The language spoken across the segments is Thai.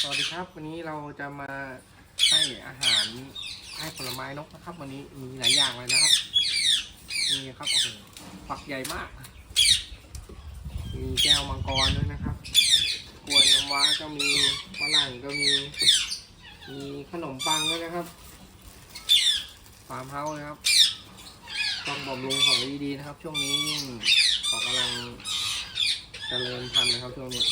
สวัสดีครับ วันนี้เราจะมาให้อาหารให้ผลไม้นกนะครับ วันนี้มีหลายอย่างเลยนะครับนี่ครับโอ้โหฝักใหญ่มาก มีแก้วมังกรด้วยนะครับกล้วยน้ำว้าก็มีฝรั่งก็มีมีขนมปังด้วยนะครับฟาร์มเฮาส์นะครับต้องบำรุงของดีๆนะครับ ช่วงนี้ของกำลังเจริญพันธุ์นะครับช่วงนี้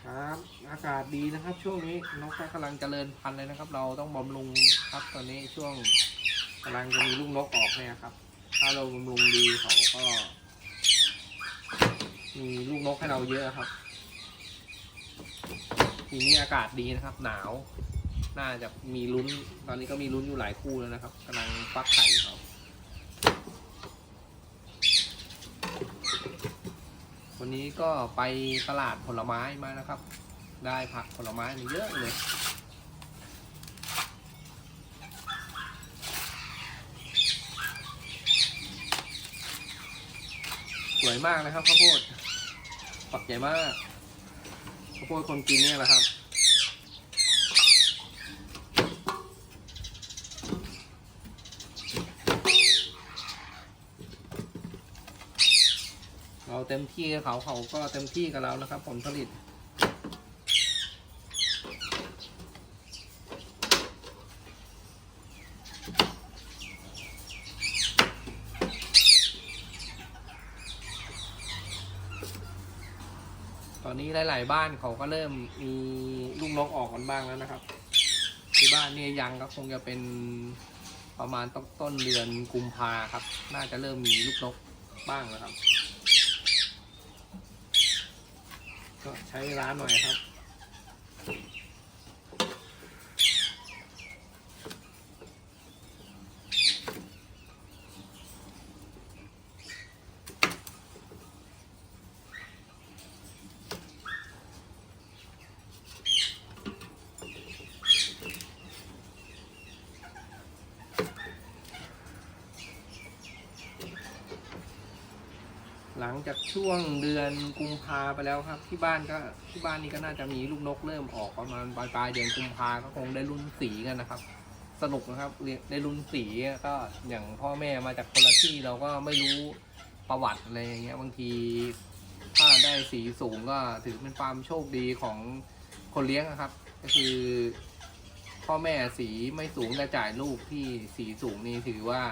ครับ อากาศดีนะครับ ช่วงนี้นกก็กำลังเจริญพันธุ์เลยนะครับ เราต้องบำรุงครับตอนนี้ช่วงกำลังจะมีลูกนกออกเนี่ยครับ ถ้าเราบำรุงดีเขาก็ มีลูกนกให้เราเยอะครับทีนี้อากาศดีนะครับ หนาว น่าจะมีลุ้น ตอนนี้ก็มีลุ้นอยู่หลายคู่แล้วนะครับกำลังฟักไข่เขาวันนี้ก็ไปตลาดผลไม้มานะครับ ได้ผักผลไม้มาเยอะเลยสวยมากนะครับข้าวโพดฝักใหญ่มากข้าวโพดคนกินเนี่ยแหละครับเราเต็มที่เขาเขาก็เต็มที่กับเรานะครับผลผลิต อนนี้หลาย ๆ บ้านเขาก็เริ่มมีลูกนกออกกันบ้างแล้วนะครับ ที่บ้านเนี่ยยังก็คงจะเป็นประมาณต้นต้นเดือนกุมภาครับ น่าจะเริ่มมีลูกนกบ้างแล้วครับ ก็ใช้เวลาหน่อยครับ หลังจากช่วงเดือนกุมภาไปแล้วครับ ที่บ้านก็ที่บ้านนี้ก็น่าจะมีลูกนกเริ่มออกประมาณปลายปลายเดือนกุมภาก็คงได้รุ่นสีกันนะครับ สนุกนะครับได้รุ่นสีก็อย่างพ่อแม่มาจากคนละที่เราก็ไม่รู้ประวัติอะไรอย่างเงี้ยบางทีถ้าได้สีสูงก็ถือเป็นความโชคดีของคนเลี้ยงนะครับ ก็คือ พ่อแม่สีไม่สูงแต่จ่ายลูกที่สีสูงนี่ถือว่า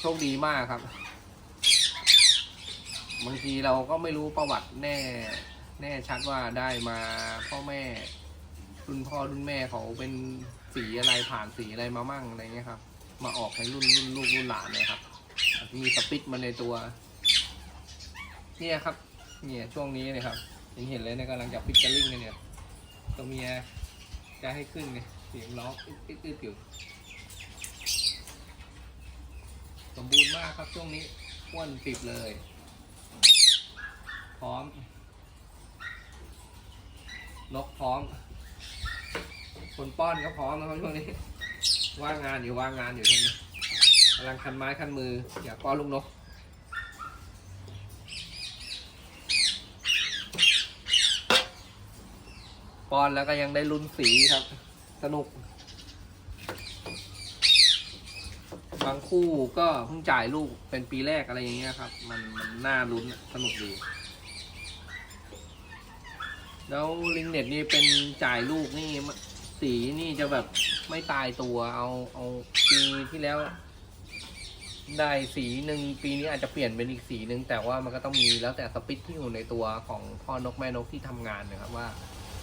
โชคดีมากครับ บางทีเราก็ไม่รู้ประวัติแน่ แน่ชัดว่าได้มาพ่อแม่รุ่นพ่อรุ่นแม่เขาเป็นสีอะไรผ่านสีอะไรมามั่งอะไรเงี้ยครับ มาออกในรุ่นรุ่นลูกรุ่นหลานเนี่ยครับ มีสปิตมาในตัว เนี่ยครับ เนี่ยช่วงนี้เนี่ยครับเห็นเห็นเลยเนี่ยกำลังจะฟิชเชอร์ลิงกันเนี่ยตัวเมียจะให้ขึ้นเนี่ยเสียงร้องอึดอึดอยู่สมบูรณ์มากครับช่วงนี้อ้วนปิดเลย พร้อม นกพร้อม คนป้อนก็พร้อมนะครับช่วงนี้ ว่างงานอยู่ว่างงานอยู่ช่วงนี้กำลังคันไม้คันมืออยากป้อนลูกนกป้อนแล้วก็ยังได้ลุ้นสีครับ สนุก บางคู่ก็เพิ่งจ่ายลูกเป็นปีแรกอะไรอย่างเงี้ยครับ มันมันน่าลุ้นสนุกดี แล้วลิงเน็ตนี่เป็นจ่ายลูกนี่สีนี่จะแบบไม่ตายตัวเอาเอาปีที่แล้ว ได้สีหนึ่งปีนี้อาจจะเปลี่ยนเป็นอีกสีหนึ่งแต่ว่ามันก็ต้องมีแล้วแต่สปิตที่อยู่ในตัวของพ่อนกแม่นกที่ทำงานนะครับว่า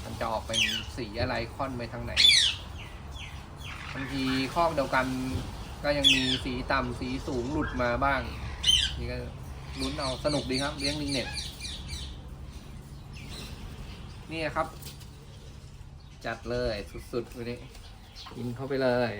มันจะออกเป็นสีอะไรค่อนไปทางไหนบางทีข้อกเดียวกันก็ยังมีสีต่ำสีสูงหลุดมาบ้าง นี่ก็ลุ้นเอาสนุกดีครับเลี้ยงลิงเน็ต นี่ครับ จัดเลยสุดๆวันนี้กินเข้าไปเลย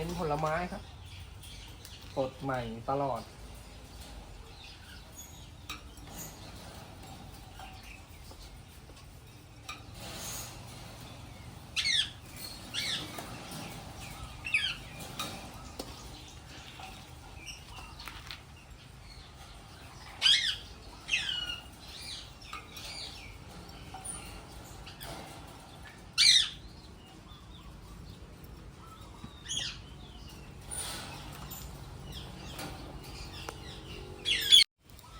น้นผลไม้ครับสดใหม่ตลอด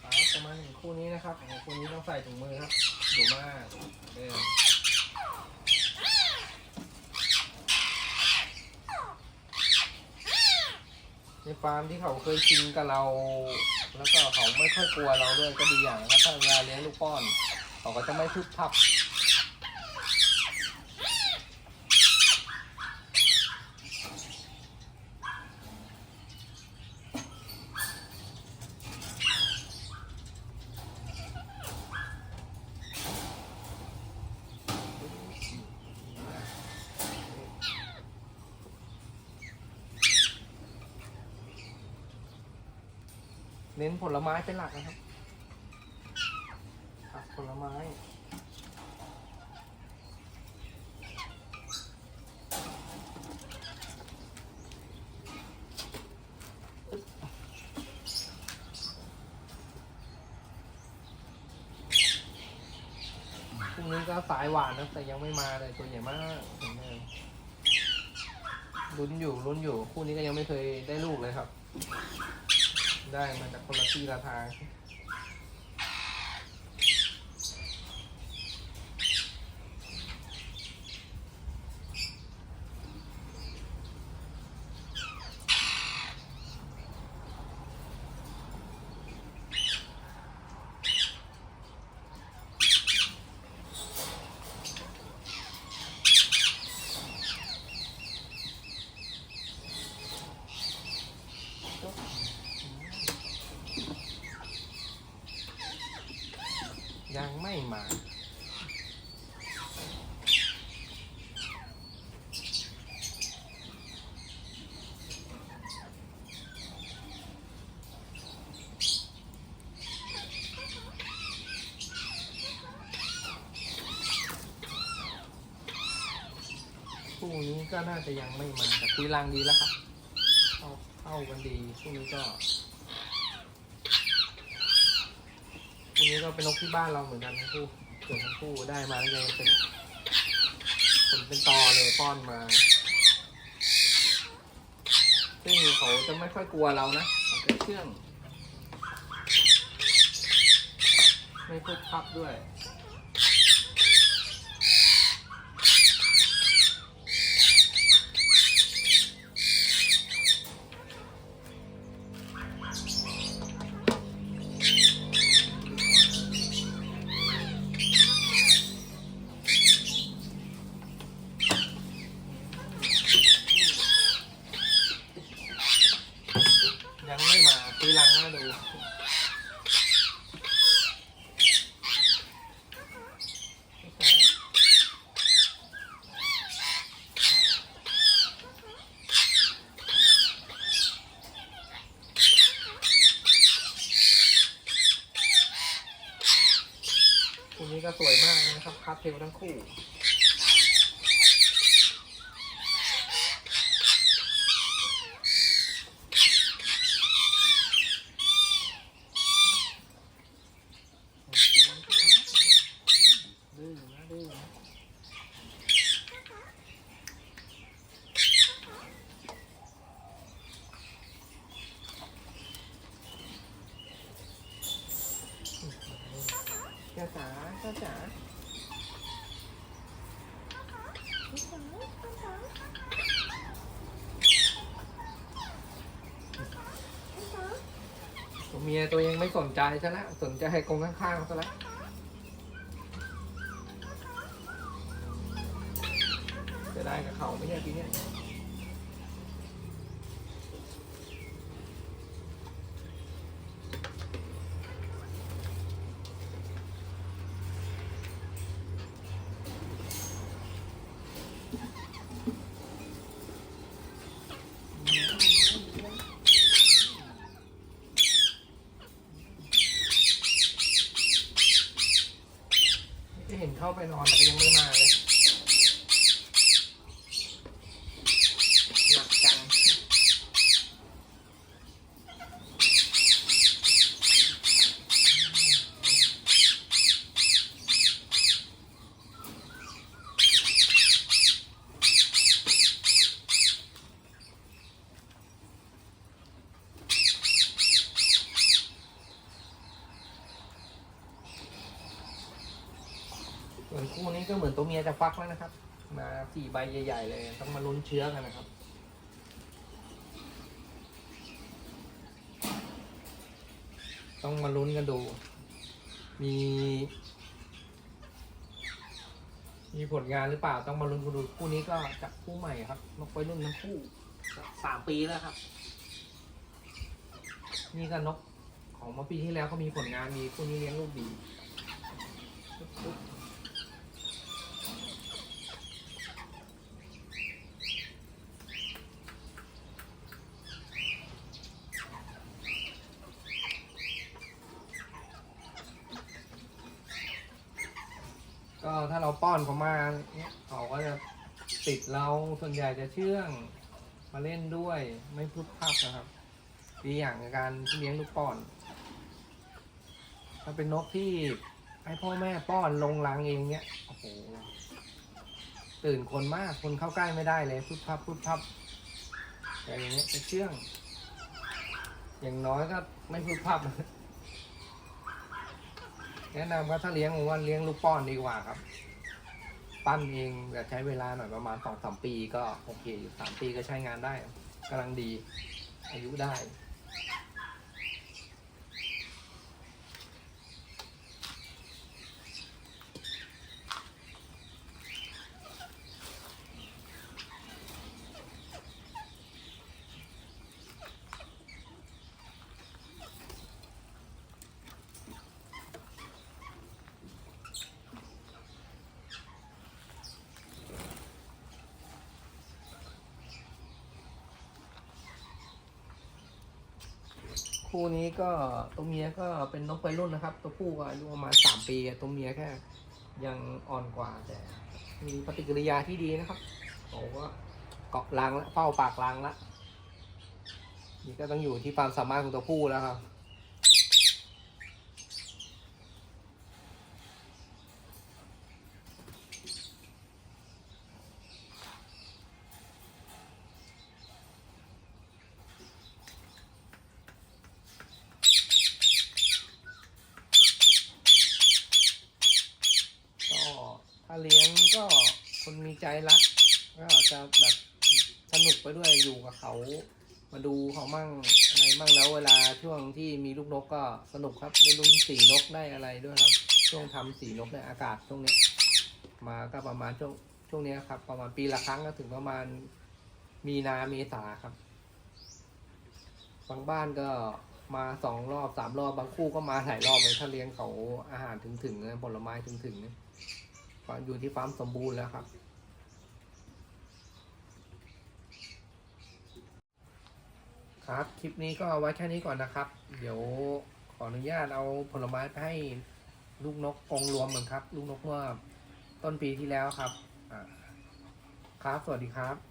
ครับประมาณหนึ่งคู่นี้นะครับโอ้โหคู่นี้ ต้องใส่ถุงมือครับดูมากเดินในฟาร์มที่เขาเคยชินกับเรา แล้วก็เขาไม่ค่อยกลัวเราด้วยก็ดีอย่างแล้วถ้าเวลาเลี้ยงลูกป้อน เขาก็จะไม่ทุบทับ เน้น ผลไม้เป็นหลักนะครับผักผลไม้พรุ่งนี้ก็สายหวานนะแต่ยังไม่มาเลยตัวใหญ่มากเห็นไหมลุ้นอยู่ลุ้นอยู่คู่นี้ก็ยังไม่เคยได้ลูกเลยครับ ได้มาจากคนละที่ละทางยังไม่มา คู่นี้ก็น่าจะยังไม่มาแต่คุยรังดีแล้วครับ เข้าเข้ากันดีคู่นี้ก็คู่นี้ก็เป็นนกที่บ้านเราเหมือนกันทั้งคู่เกิดทั้งคู่ได้มาแล้วยังเป็นผลเป็นตอเลยป้อนมาซึ่งเขาจะไม่ค่อยกลัวเรานะเขาจะเชื่อง ไม่พูดพับด้วย ยังไม่มาคุยหลังหน้าดู คู่นี้ก็สวยมากนะครับ คัด เทลทั้งคู่ ดื้อนะดื้อนะเจ้าจ๋าเจ้าจ๋าตัวเมียตัวเองไม่สนใจซะแล้วสนใจให้กงข้างๆซะแล้วจะได้กับเขาไม่ใช่ทีเนี้ย เข้า ไปนอนแต่ยังไม่มาเลย หนักจัง ส่วน คู่นี้ก็เหมือนตัวเมียจะฟักแล้วนะครับ มาสี่ใบใหญ่ ๆ เลย ต้องมาลุ้นเชื้อกันนะครับ ต้องมาลุ้นกันดู มี มีผลงานหรือเปล่าต้องมาลุ้นกันดูคู่นี้ก็จับคู่ใหม่ครับนกไปรุ่นทั้งคู่สามปีแล้วครับ นี่ก็นกของเมื่อปีที่แล้วก็มีผลงานมีคู่นี้เลี้ยงลูกดี ก็ถ้าเราป้อนเขามาเนี่ยเขาก็จะติดเราส่วนใหญ่จะเชื่อง มาเล่นด้วยไม่พูดพับนะครับดีอย่างการเลี้ยงลูกป้อน ถ้าเป็นนกที่ให้พ่อแม่ป้อนลงรังเองเนี่ยโอ้โหตื่นคนมากคนเข้าใกล้ไม่ได้เลยพูดพับพูดพับแต่อย่างเงี้ยจะเชื่อง อย่างน้อยก็ไม่พูดพับ แนะนำว่าถ้าเลี้ยงผมว่าเลี้ยงลูกป้อนดีกว่าครับ ปั้นเองแต่ใช้เวลาหน่อยประมาณสองสามปีก็โอเคอยู่สามปีก็ใช้งานได้กำลังดีอายุได้ คู่นี้ก็ตัวเมียก็เป็นนกวัยรุ่นนะครับ ตัวผู้ก็อายุประมาณสามปีตัวเมียแค่ยังอ่อนกว่าแต่ มีปฏิกิริยาที่ดีนะครับโอ้ก็เกาะรังแล้วเฝ้าปากรังแล้วนี่ก็ต้องอยู่ที่ความสามารถของตัวผู้แล้วครับ ก็ ถ้าเลี้ยงก็คนมีใจรักก็จะแบบสนุกไปด้วยอยู่กับเขา มาดูเขามั่งอะไรมั่งแล้วเวลาช่วงที่มีลูกนกก็สนุกครับได้ลุ้นสีนกได้อะไรด้วยครับ ช่วงทำสีนกในยอากาศช่วงนี้ มาก็ประมาณช่วงช่วงนี้ครับ ประมาณปีละครั้งก็ถึงประมาณมีนาเมษาครับบางบ้านก็มาสองรอบสามรอบบางคู่ก็มาหลายรอบเลยถ้าเลี้ยงเขาอาหารถึงถึงผลไม้ถึงถึง อยู่ที่ฟาร์มสมบูรณ์แล้วครับ ครับ คลิปนี้ก็เอาไว้แค่นี้ก่อนนะครับ เดี๋ยวขออนุญาตเอาผลไม้ไปให้ลูกนกกรงรวมเหมือนครับ ลูกนกเมื่อต้นปีที่แล้วครับ ครับ สวัสดีครับ